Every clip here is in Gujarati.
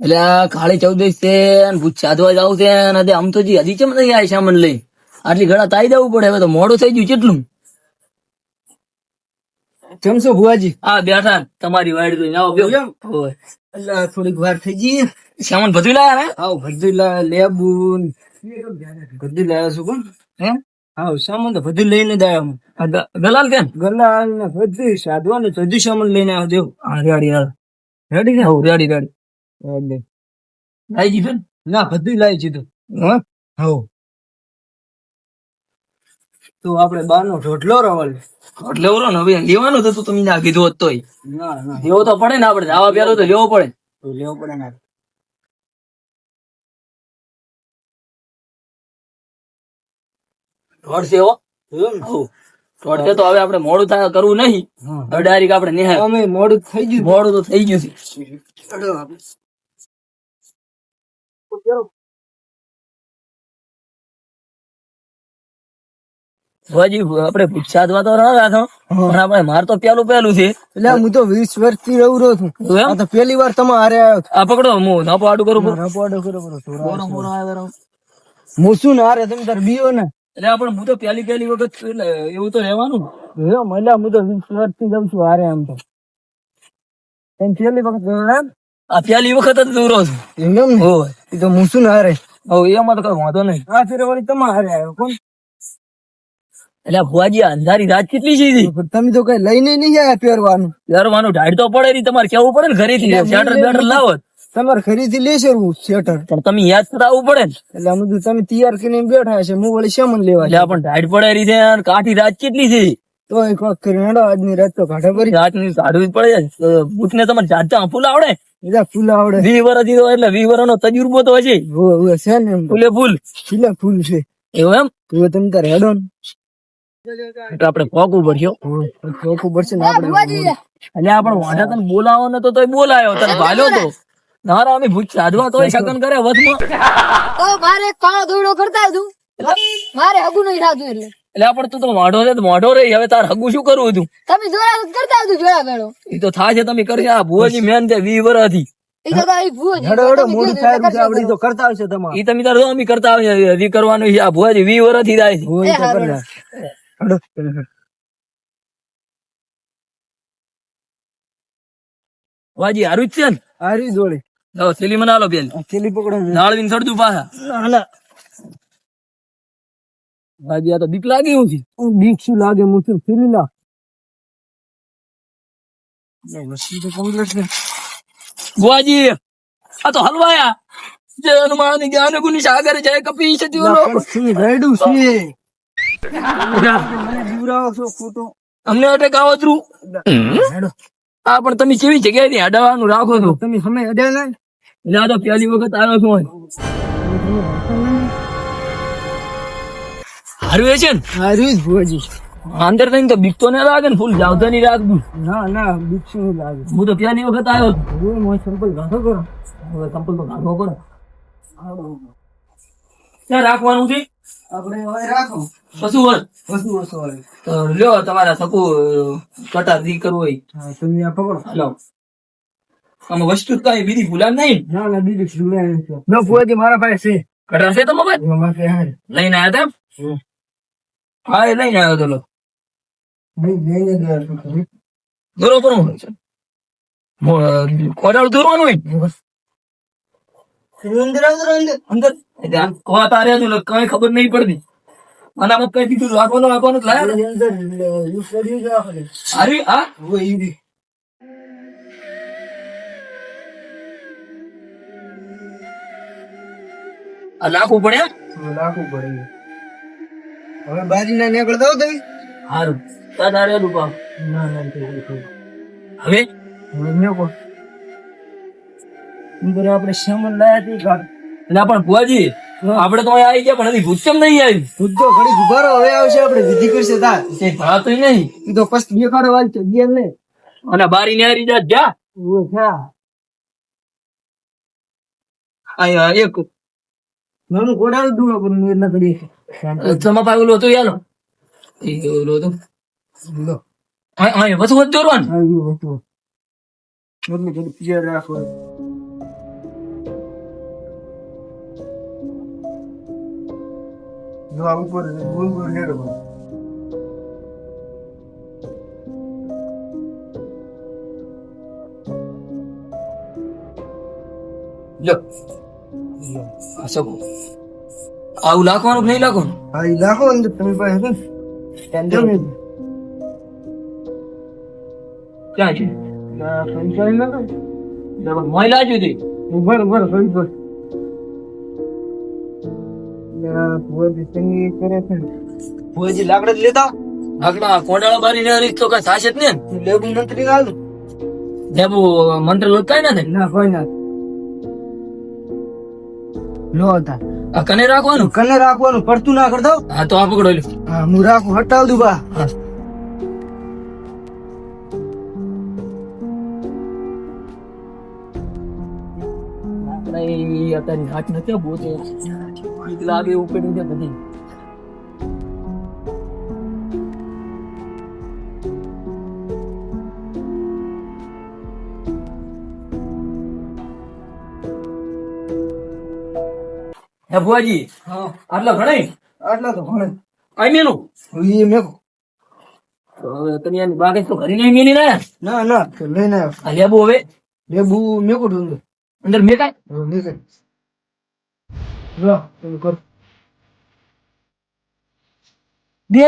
એટલે આ કાળી ચૌદશ છે ભૂત સાધવા જાવ છે અને આમ તો હજી ચમ નહીં આવી સામાન લઈ? આટલી ઘડા તાઈ દેવું પડે હવે તો મોડું થઈ ગયું કેટલું? જમશો ભુવાજી? હા બેઠા તમારી વાડ તો આવો. એમ? એટલે થોડીક વાર થઈ ગઈ. સામાન બધું લાયા ને? આવ બધું લાયા. લેબુ ન બધું લાવ્યા છું પણ હે? હા સામાન તો બધું લઈને જ આવ્યા ગલાલ કેમ ગલાલ ને બધું સાધવા ને બધું સામાન લઈને આવ્યો દેવ. હા રેડી. રેડી ને? Ready ready. લાઈ જીધું ના બધું લાવી દીધું હા તો આપણે બારનો રોટલો રવલ. એટલે રો ને હવે લેવાનું તું તમે ના કીધું હોત તોય. ના ના. લેવો તો પડે ને આપણે. જવા પેલો તો લેવો પડે. તો લેવો પડે ને દોડશે હો. એમ? હઉ. તો હવે આપણે મોડું થાય કરવું નહીં. હા. હવે ડાયરેક્ટ આપણે નિહાળ અમે મોડું થઈ ગયું મોડું તો થઈ ગયું છે. ચડો આપણે. ભુવાજી તો રહ્યા છો પણ આપણે માર તો પેલું પેલું છે. એટલે હું તો વીસ વર્ષથી રહું રહ્યો છું. એવું એમ? આ તો પહેલી વાર તમે હારે આવ્યો આ પકડો હું નાપો આડું કરું છું. રપોડો કરો કરો થોડા. બોલો, બોલો, આવે બરાબર. હું શું ને હારે તમે તાર બીઓ ને? એટલે હું તો પેલી પેલી વખત એટલે એવું તો રહેવાનું. મહિલા હું તો વીસ વર્ષથી જાઉં છું હારે આમ તો. એમ પહેલી વખત આ પેલી વખત જ દૂરો છું. એમ એમ ને? હોય એ તો હું શું ને હારે હવે એમાં તો કઈ વાંધો નહીં. આ ફેરે વળી તમારે આવ્યો કોણ? એટલે ભુવાજી અંધારી રાત કેટલી છે તમે તો કઈ લઈને નહીં આવ્યા પહેરવાનું. પહેરવાનું ઢાળ તો પડે નહીં તમારે કેવું પડે ને ઘરેથી શેટર બેટર લાવો તમારે ઘરેથી લેશે સ્વેટર પણ તમે યાદ કરાવવું પડે ને. એટલે અમે તમે તૈયાર કરીને બેઠા છે હું વળી શેમન લેવા એટલે પણ ઢાળ પડે અને કાઠી રાત કેટલી છે? તો એક વખત કરીને હેડો આજની રાત તો ઘાટા ભરી. રાતની કાઢવી જ પડે ભૂતને તમારે જાતે ફૂલ આવડે? બીજા ફૂલ આવડે. વી વર્ષ તો એટલે વી નો તજુર્બો તો હશે. છે ને ફૂલે ફૂલ. ફૂલે ફૂલ છે. એવું એમ? તો તમે તારે હેડો ને. એટલે આપણે પોકવું છો કોક ચોખ્ખું છે ને આપણે એટલે આપણે વાંધા તને બોલાવો ને તો તોય બોલાયો. તને ભાલ્યો તો. નારા અમે ભૂત સાધવા તોય શકન કરે વચમાં ઓ મારે કાળો દોડો કરતા તું મારે હગુ નહીં થતું એટલે. એટલે પણ તું તો મોઢો છે તો મોઢો રહી. હવે તાર હગું શું કરવું હતું તમે જોડા કરતા હતું જોડા ભેળો. એ તો થાય છે તમે કરી આ ભુવાજી મેન તે વી હતી એ તો છે. હેડો હેડો તો કરતા આવશે તમારે. ઈ તમે તાર જો અમે કરતા આવીએ. હજી કરવાનું છે આ ભુવાજી વી વર્ષથી થાય છે. હોય તો એ કરી નાખ. હારું જ છે ને? આ રીત જોડે થેલી મને પકડો નાળવીન નાળવીને સડતું પાછા. ના. ના ભાજી તો બીક લાગી હું છે. હું બીક શું લાગે હું છું? થેલી ના. ભુવાજી આ તો હલવાયા. જય હનુમાન જ્ઞાન ગુની સાગર જય કપી સતી ના, છે? છો ખોટો. અમને અટે આવતરું હેડો આ પણ તમે કેવી જગ્યાએથી અડાવવાનું રાખો છો? તમે સમય અડ્યા ના તો પહેલી વખત આવ્યો છું. હારું એ છે ને? હારું જ ભુવાજી અંદર થઈને તો બીક તો ના લાગે ને ફૂલ જાવતાની રાખવું. ના ના બીક શું લાગે. હું તો પહેલી વખત આવ્યો હું મોય સંપલ ગાંઠો કરો. હવે સંપલ તો ગાંઠો કરો. ક્યાં રાખવાનું છે? આપણે હવે રાખો. પશુ હોય? પશુ હવે. તો લ્યો તમારા સકુ કટા દી કરવું હોય. તમે આ પકડો. હલો. આમાં વસ્તુ કઈ બીજી ભૂલા નહીં ના? ના બીજી ભૂલા નહીં ના મારા પાસે કટા છે તમારા પાસે? છે. લઈને આવ્યા હતા? હા એ લઈને આવ્યો તો છું. બરોબર છે. દોરવાનું હોય? અંદર અંદર. એટલે કઈ ખબર નહીં પડતી. અને આમાં કઈ બીજું રાખવાનું રાખવાનું લાયા હારી હા? રી. આ લાખું પડે. હવે હવે બાજી ના નીકળ દો તમે? હારું. તા તારે પાવ ના ના તો થયું. હવે? મેં કો અંદર આપણે સામાન લાયા હતી ઘર. એટલે પણ ભુવાજી આપણે તો આવી ગયા પણ હજી ભૂત કેમ નહીં આવી. બુદ્ધો ઘડી ઉભારો હવે આવશે આપણે વિધિ કરશે તા તે ભાતું નહીં. ઈ તો ફર્સ્ટ બે કાઢો વાલ છે ગેલ ને અને બારી ને હારી જા જા. ઓ હા. આયા એક Vamos, ¿cuál es duro con mi dije. ¿Toma para el otro ya ¿Y qué duro. Ay, ay, ¿vas a jugar duro, Juan? Ay, duro, duro. No me quiero pillar la juega. No, por el mundo negro, Juan. Look. સગો આવું લાખવાનું નહીં લાખવાનું. હા એ અંદર તમે પાસે ને. ક્યાં છે? ના પંચાયત નાખો મહિલા ઉભર ઉભર સહી ભુવાજી કરે છે ભુવાજી લાકડા જ લેતા? આગળ કોંડાળા બારી ને રીત તો કઈ થશે જ ને. લેબુ મંત્રી લેબુ ને? ના કોઈ ના. લો હતા આ કને રાખવાનું? કને રાખવાનું? પડતું ના કરતો હા તો આ પકડો લે હા હું રાખું હટાવ દઉં બા. હા. આપણે અત્યારે હાથ નથી બોતે લાગે એવું પડી છે બધી હે ભુવાજી હા. આટલા ઘણાય આટલા તો ભણે. આઈ મેલું? એ મેકો. તો હવે તમે આની બાગે તો ઘરે નહીં મેલી ના ના ના તો લઈને આવ આ લેબુ હવે? લેબુ મેકો ઢૂંઢો અંદર. મેકાય? હવે નીકળ લો તમે કર. દે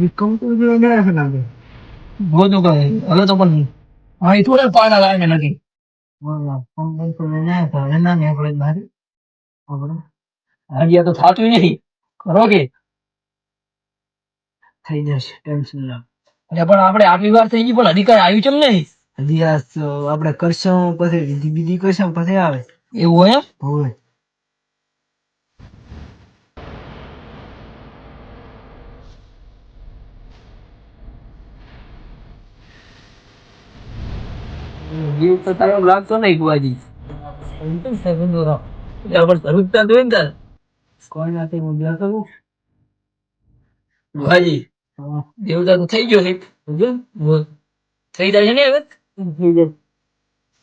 વિક્રમ તો જો એને રાખે લાગે બધું કહે હવે તો પણ અહીં થોડે પાણા લાગે નથી. હજી તો થાતું નહીં કરો કે? થઈ જશે ટેન્શન ના પણ આપણે આટલી વાર થઈ ગઈ પણ અધિકાર આવ્યું ચમ નહીં હજી આપણે કરશું પછી બીજી વિધિ કરશું પછી આવે. એવું એમ? હોય. જીવ તો તારો લાગતો નહીં કુવાજી એટલે આપણે સરુકતા જોઈએ ને તાર કોઈ નથી હું બે કરું કુવાજી દેવતા તો થઈ ગયો છે સમજ્યો? બોલ. થઈ જાય છે ને હવે થઈ જાય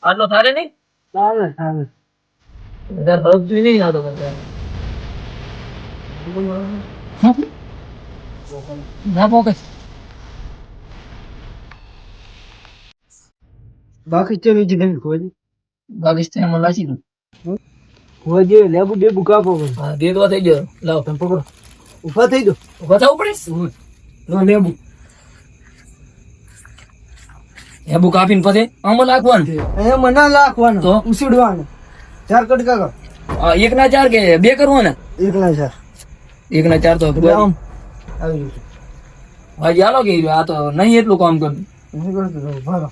આટલો થારે નહીં ચાલે ચાલે વધારે ફરક જોઈ નહીં આવતો કરતા ના પોકે બાકી જી તમે ખોજી પાકિસ્તાનમાં લાસી દઉં ખોજી લેબુ બેબુ કાપો. હા થઈ ગયો. લાવ. તમે પકડો. ઊભા થઈ દો ઊભા થવું પડે? લો લેબુ. હેબુ કાપીને પછી આમાં નાખવાનું. એમાં ના લાખવાનું તો? ઉસીડવાનું ચાર કટકા કર. એક ના ચાર કે બે કરવાના? એકલા ચાર. એક ના ચાર તો આવી જશે હાજી હાલો કે આ તો નહીં એટલું કામ કર્યું નહીં કરતો તો ઊભા રહો.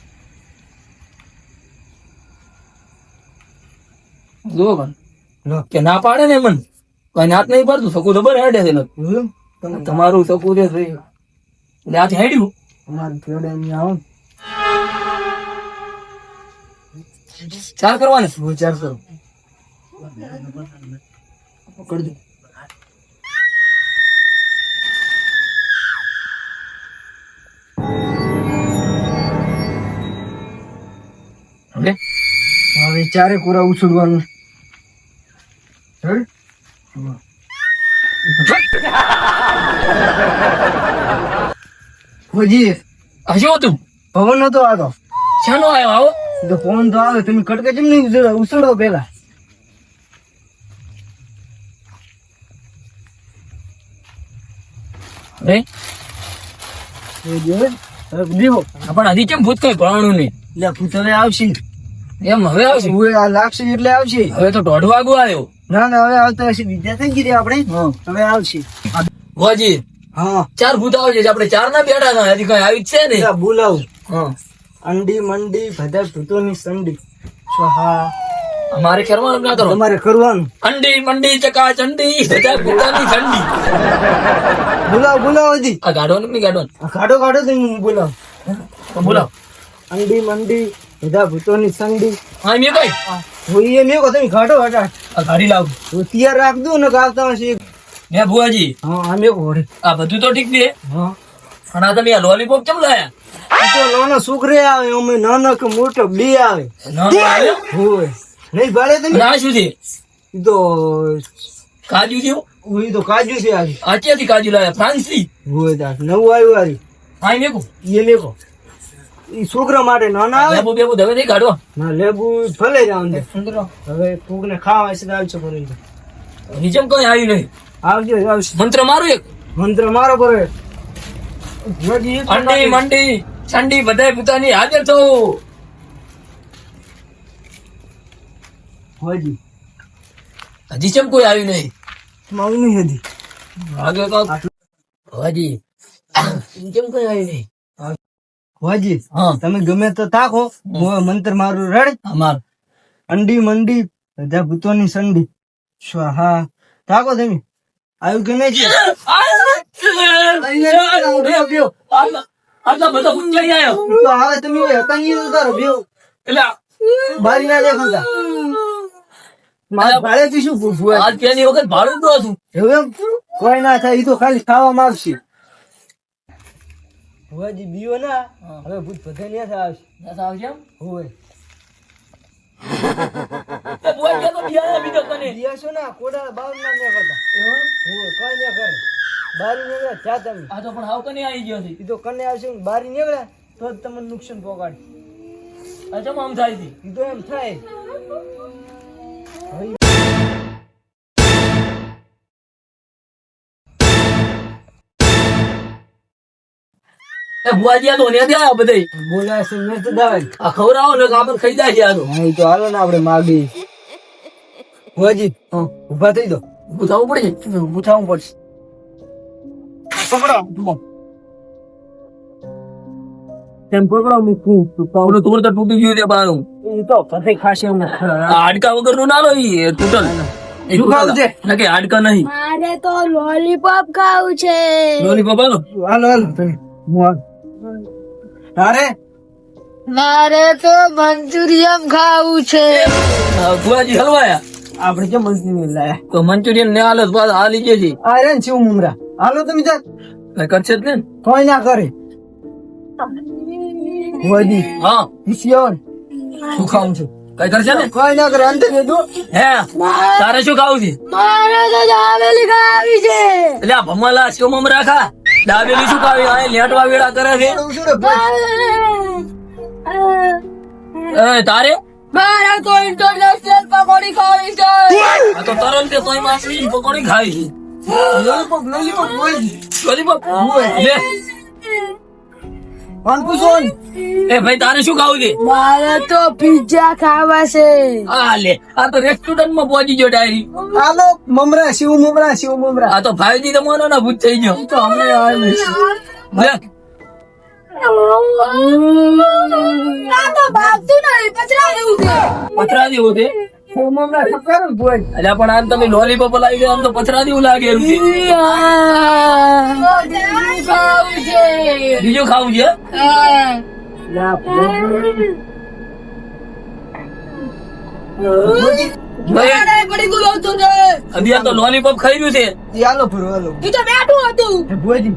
જુઓ કણ કે ના પાડે ને મન. કઈ હાથ નહીં પાડતું સકું તો બર હેડે છે? તમારું સકું છે એટલે હાથ હેડ્યું. અમારે ફેડે અહીંયા આવો ચાર કરવાને. હું ચાર કરો. હવે હવે ચારે કોરા ઉછળવાનું. હેડ? હજુ તું પવન નતો આવતો શાનો આવ્યો આવો તો પવન તો આવે તમે કટકે કેમ નહીં ઉસળો પેલા અરે દેવો આ પણ હજી કેમ ભૂત કઈ ભણવાનું નહીં એટલે ભૂત હવે આવશે એમ હવે આવશે? હવે આ લાગશે એટલે આવશે. હવે તો દોઢ વાગુ આવ્યો. ના ના હવે આવતા હશે. વિદ્યા થઈ ગઈ આપણે. હવે આવશે. વાજી હા. ચાર ભૂત આવશે આપણે ચાર ના બેઠા ના હજી કઈ આવી જ છે ને? બોલાવ. અંડી મંડી બધા ભૂતોની સંડી. સ્વાહા અમારે કરવાનું ના કરો. અમારે કરવાનું. અંડી મંડી ચકા ચંડી બધા ભૂતાની ઠંડી બોલાવ બોલાવ હજી. આ ગાડો નહીં ગાડો ગાડો તો બોલાવ. બોલાવ. અંડી મંડી બધા ભૂતોની સંડી. હા મેં કઈ? હું. એ કો કહો તમે હટા આ ગાડી લાવ. તૈયાર રાખજો ને ગાવતા હશે. હે ભુવાજી? હા આ મેં કહો આ બધું તો ઠીક છે. હા. પણ આ તમે આ લોલીપોપ કેમ લાયા? તો નાનો છોકરે આવે અમે નાનક મોટો બે આવે. નાનો આવ્યો? હોય. નહીં ભાડે તમે? ના શું છે? તો કાજુ છે ઓય તો કાજુ છે આજે. આ ક્યાંથી કાજુ લાવ્યા ફ્રાન્સથી? હોય નવું આવ્યું આરી હા મેકું એ ઈ છોકરા માટે ના આવે? લેબુ બેબુ દવે નહીં કાઢો. ના લેબુ ભલે જ આમ હવે કોકને ખાવા છે આવશે પણ નિજમ કઈ આવી નહીં. આવજો આવશે મંત્ર મારો એક. મંત્ર મારો ભરે અંડી મંડી ચંડી બધાય પોતાની હાજર થવું હોજી. હજી ચમ કોઈ આવ્યું નહીં? મારું નહીં હજી. આગળ કાક. હજી. કેમ કોઈ આવ્યું નહીં? હા. તમે ગમે તો તાકો મંત્ર મારું રડ. અમાર અંડી મંડી બધા ભૂતોની સંડી. સ્વાહા. તાકો તમે. આવ્યું કે નહીં છે કોઈ ના થાય એ તો ખાલી ખાવા હજી બીઓ ના? હવે ભૂત બધે ને આવશે બસ આવશે એમ? હોય એ બોય કે તો બિયા બીજો કને. દિયાશો ના કોડા બાર ના ને કરતા હોય કઈ ને કરે. બારી નીકળે ત્યાં તમે આ તો પણ હાવ કને આવી ગયો છે. ઈ તો કને આવશે ને બારી નીકળે તો જ તમને નુકસાન પહોંચાડે આ ચમ આમ થાય છે? ઈ તો એમ થાય. બુઆજી તો ન્યાથી આયા બધાય. બોલાય છે મેં તો દાવાય? આ ખવડાવો ને આપણે ખાઈ જાય છે આ તો. હા ઈ તો હાલો ને આપણે માગી. હોજી ઊભા થઈ દો ઊભું થવું પડે પડશે. પકડો. તેમ પકડો મૂકું ઓલું તોડ તો તૂટી ગયું છે બારું ઈ તો પછી ખાશે એમ. હાડકા વગરનું ના લો ઈ તૂટલ. શું ખાવું છે? ના હાડકા નહીં. મારે તો લોલીપોપ ખાવું છે. લોલીપોપ આલો. હાલો હાલો તમે હું હાલ. તારે મારે તો મંચુરિયન ખાવું છે. આ હલવાયા. આપણે કે મંચુરિયન લાયા? તો મંચુરિયન ને હાલત બાદ હાલી લીજે છે. આ શિવ મુમરા? હાલો તમે જા કઈ કરશે જ ને? કોઈ ના કરે. હોજી હા. ઈશ્વર શું ખાવું છે? કઈ કરશે ને? કોઈ ના કરે અંદર દેજો હે તારે શું ખાવું છે? મારે તો જાવેલી ખાવી છે. એટલે આ ભમલા શિવ મુમરા ખા. દાબેલી શું ખાવી આય લેટવા વાવેડા કરે છે. એ તારે? મારા તો ઇન્ટરનેશનલ પકોડી ખાવી છે. આ તો તરલ કે તોય માસી પકોડી ખાઈ છે. લોલીપોપ લોલીપોપ લોલીપોપ લે કોણ પૂછો ને? એ ભાઈ તારે શું ખાવું છે? મારે તો પિઝા ખાવા છે. હા લે આ તો રેસ્ટોરન્ટમાં પહોંચી ગયો ડાયરી. હાલો મમરા શિવ મમરા શિવ મમરા. આ તો ભાઈજી તમારો ના ભૂત થઈ ગયો. તો અમે આવ્યું લે. આ તો ભાગતું નહીં પચરા જેવું છે. પથરા જેવું છે? પણ આમ તમે લોલીપોપ લાવી ગયા આમ તો પથરા જેવું લાગે બીજું ખાવું છે? લોલીપોપ ખાઈ રહ્યું છે. તો બેઠું હતું. ભોજી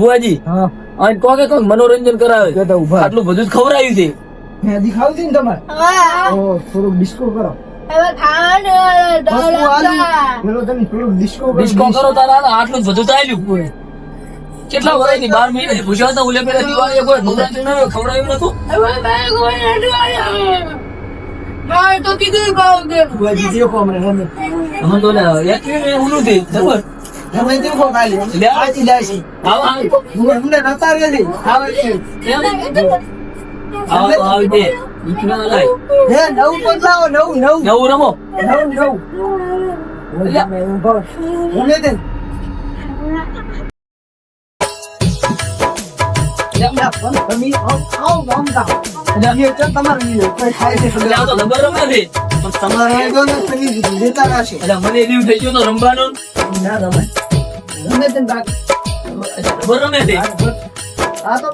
ભુવાજી કોકે કોક મનોરંજન કરાવે. આટલું બધું જ ખવડાયું છે. મેદી ખાવી હતી ને તમારે? હા. ઓ થોડુંક ડિસ્કો કરો. ડિસ્કો કરો તારા આટલું બધું ચાલ્યું કેટલા વર્ષની બાર મહિના? પૂછ્યા હતા ઓલે પેલા દિવાળીએ કોઈ નવરાત્રી ખવડાવ્યું નતું? મારે તો કીધું ખાવું છે ભુવાજી દેખો અમને ગમે અમે તો ઓલા એકવી ને ઓલું છે ખબર તમે દેખો ખાલી. લે. આજી લાશી આવો આવો. અમને નતા છે. એમ? આવો આવી દે ઈકના લાય. હે નવું બદલાવો રમો. ને તમે લેતા રહેશે. એટલે મને લીવ થઈ ગયો તો રમવાનું. ના રમે. રમે રમે આ તો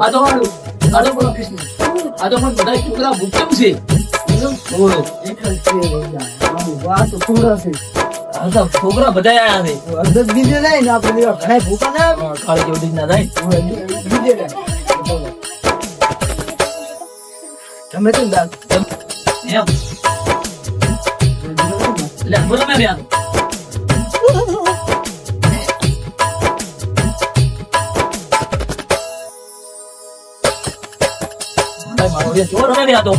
આ તો આ તો પણ આ તો પણ બધા છોકરા ભૂચમ છે. છોકરા બધા આયા છે. અડધો બીજે નહીં આપણે ઘણા ભૂખા ના. કાળી ના થાય તમે તો એમ. એટલે બોલો મેં મારો જે ચોર રમે તો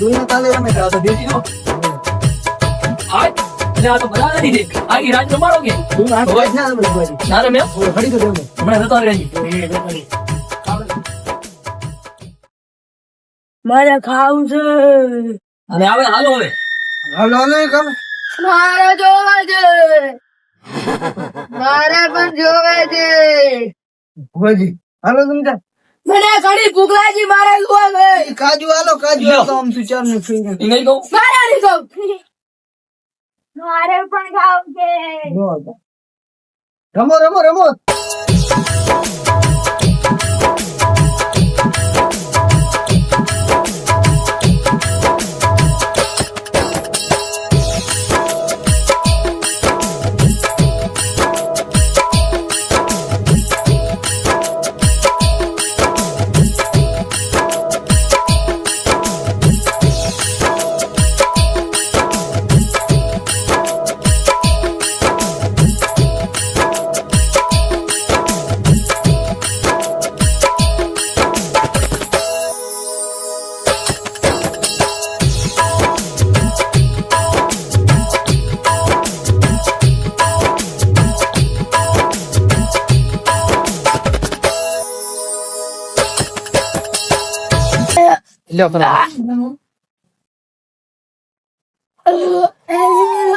ધોઈને તાલે રમે તો દેશી નો આ આ તો બધા નથી દે આ ઈ રાજ રમાડો કે તું આ કોઈ ના રમે ના રમે ઓય, તો રમે. હમણાં જતો રહેજે મારે ખાવું છે અને આવે હાલો હવે હાલો ને કમ મારે જોવે છે મારે પણ જોવે છે ભોજી હાલો તમે તાર. મને ઘણી ભૂખ લાગી મારે જોવે કાજુ આલો કાજુ આલો આમ તું ચાર ને ફ્રી જાય. નહીં કહું? મારે નહીં કહું. મારે પણ ખાવ છે. રમો રમો રમો.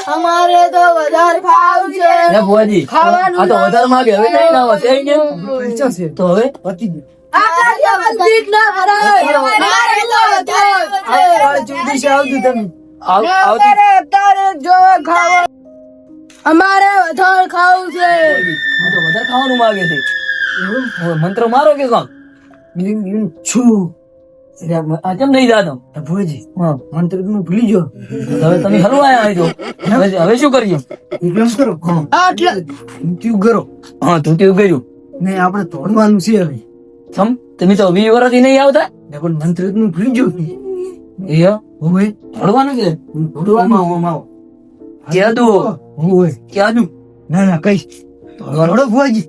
અમારે તો વધારે ખાવું છે લે ભુવાજી ખાવાનું આ તો વધારે માગે હવે ના છે તો હવે પતી ગયું અમારે અત્યારે જોવે ખાવા અમારે વધારે ખાવું છે વધારે ખાવાનું માગે છે મંત્ર મારો કે કોણ છું આ કેમ નહીં જાતો? આ ભુવાજી હા. તમે ભૂલી ગયો. હવે તમે હલવા આયા અહીં હવે હવે શું કરીએ? એક કરો? આટલા તું કરો હા તું તેવું કર્યું ને આપણે તોડવાનું છે હવે. સમ તમે તો વીસ વર્ષથી નહીં આવતા? ને પણ મંત્ર ભૂલી ગયો. એ છે? તોડવાનું આવો ક્યાં દો હોય. ક્યાં દુ ના ના કઈ. તોડો ભુવાજી.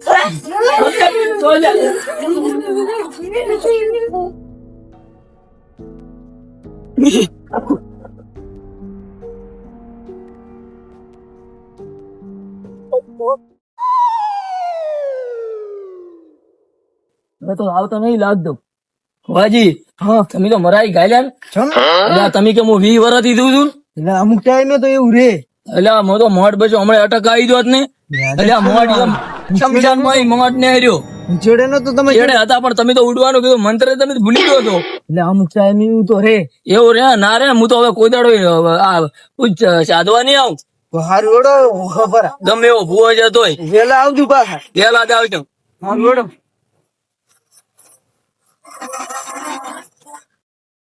હવે તો આવતો નહીં લાગતો વાજી હા તમે તો મરાઈ ગાયલા તમે કે હું વી વર્ષથી દઉં છું? એટલે અમુક ટાઈમે તો એવું રે. એટલે મો તો મોટ બચો હમણાં અટક આવી દો ને. એટલે મોટ શમશાન મોટ ને હાર્યો. છેડે નો તો તમે છેડે હતા પણ તમે તો ઉડવાનું કીધું. મંત્ર તમે ભૂલી ગયો હતો એટલે અમુક ટાઈમ એવું તો રે. એવું રે? ના રે હું તો હવે કોઈ દાડો આ સાધવા નહીં આવું. હારું ઓડો ખબર ગમે એવો ભૂવો જતો હોય વેલા આવજો પાછા વેલા આવજો. હારું ઓડો